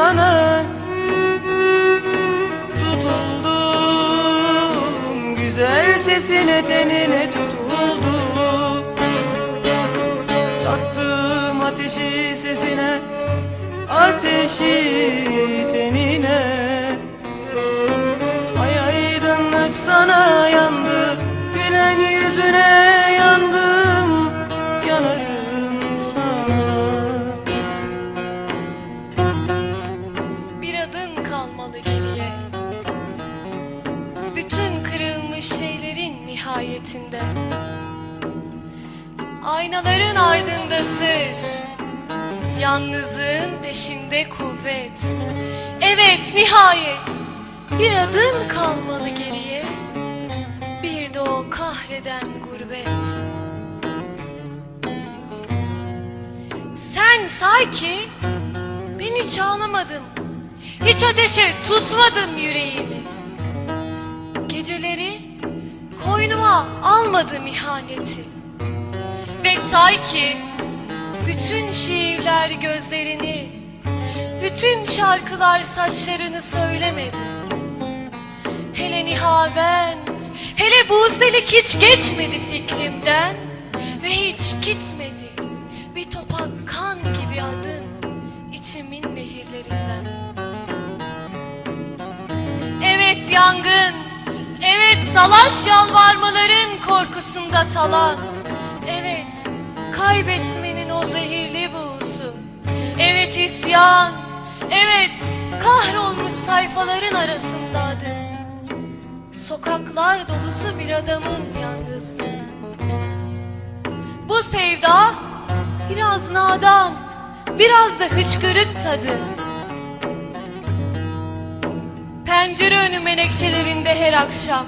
sana Tutuldum güzel sesine tenine tutuldum. Çaktım ateşi sesine ateşi tenine. Ay aydınlık sana yandı Gülen yüzüne nihayetinde Aynaların ardında sır Yalnızlığın peşinde kuvvet Evet nihayet Bir adın kalmalı geriye Bir de o kahreden gurbet Sen say ki ben hiç ağlamadım. Hiç ateşe tutmadım yüreğimi. Geceleri koynuma almadım ihaneti. Ve say ki bütün şiirler gözlerini, bütün şarkılar saçlarını söylemedi. Hele nihavent, hele buğzelik hiç geçmedi fikrimden ve hiç gitmedi. Bir topak kan gibi adın içimin nehirlerinden. Evet yangın, salaş yalvarmaların korkusunda talan. Evet kaybetmenin o zehirli buğusu. Evet isyan, evet kahrolmuş sayfaların arasında adın. Sokaklar dolusu bir adamın yalnız. Bu sevda biraz nadan, biraz da hıçkırık tadı. Pencere önü menekşelerinde her akşam.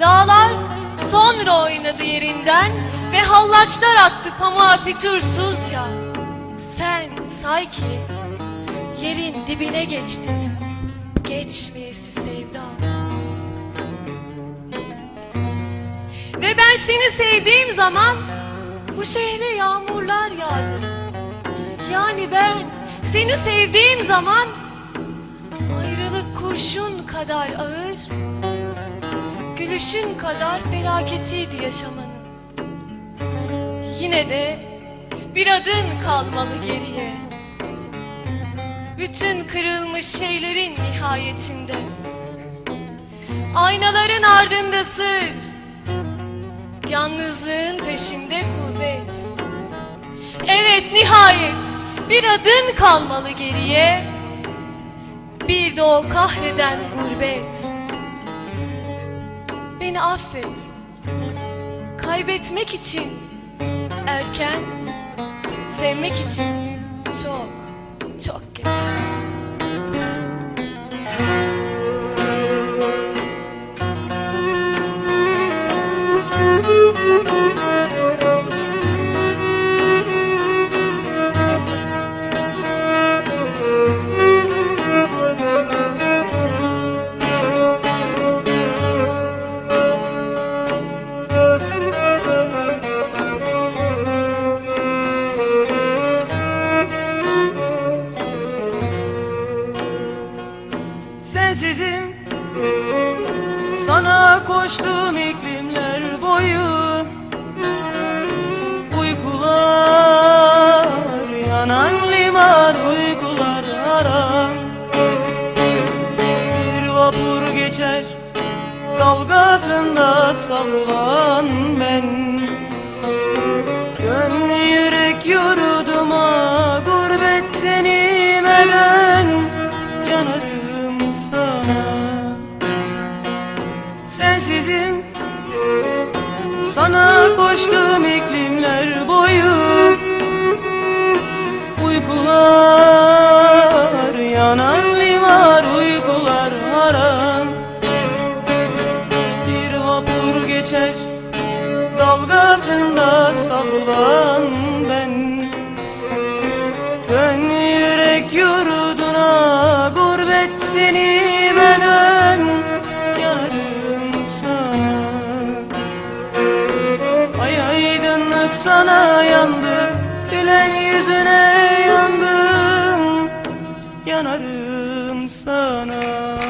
Dağlar sonra oynadı yerinden ve hallaçlar attı pamuğa fütursuz ya. Sen say ki yerin dibine geçtin. Geçmeyesi sevda. Ve ben seni sevdiğim zaman bu şehre yağmurlar yağdı. Yani ben seni sevdiğim zaman ayrılık kurşun kadar ağır, gülüşün kadar felaketiydi yaşamanın. Yine de bir adın kalmalı geriye. Bütün kırılmış şeylerin nihayetinde. Aynaların ardında sır, Yalnızlığın peşinde kuvvet. Evet nihayet bir adın kalmalı geriye. Bir de o kahreden gurbet. Beni affet. Kaybetmek için erken, sevmek için çok çok geç. Sana koştum iklimler boyu Uykular Yanan liman uykular aran. Bir vapur geçer Dalgasında savrulan ben. Gönlü yürek yurduma Gurbet tenime dön Yanarım koştum iklimler boyu. sana yandım Gülen yüzüne yandım Yanarım sana.